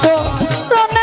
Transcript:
চরণ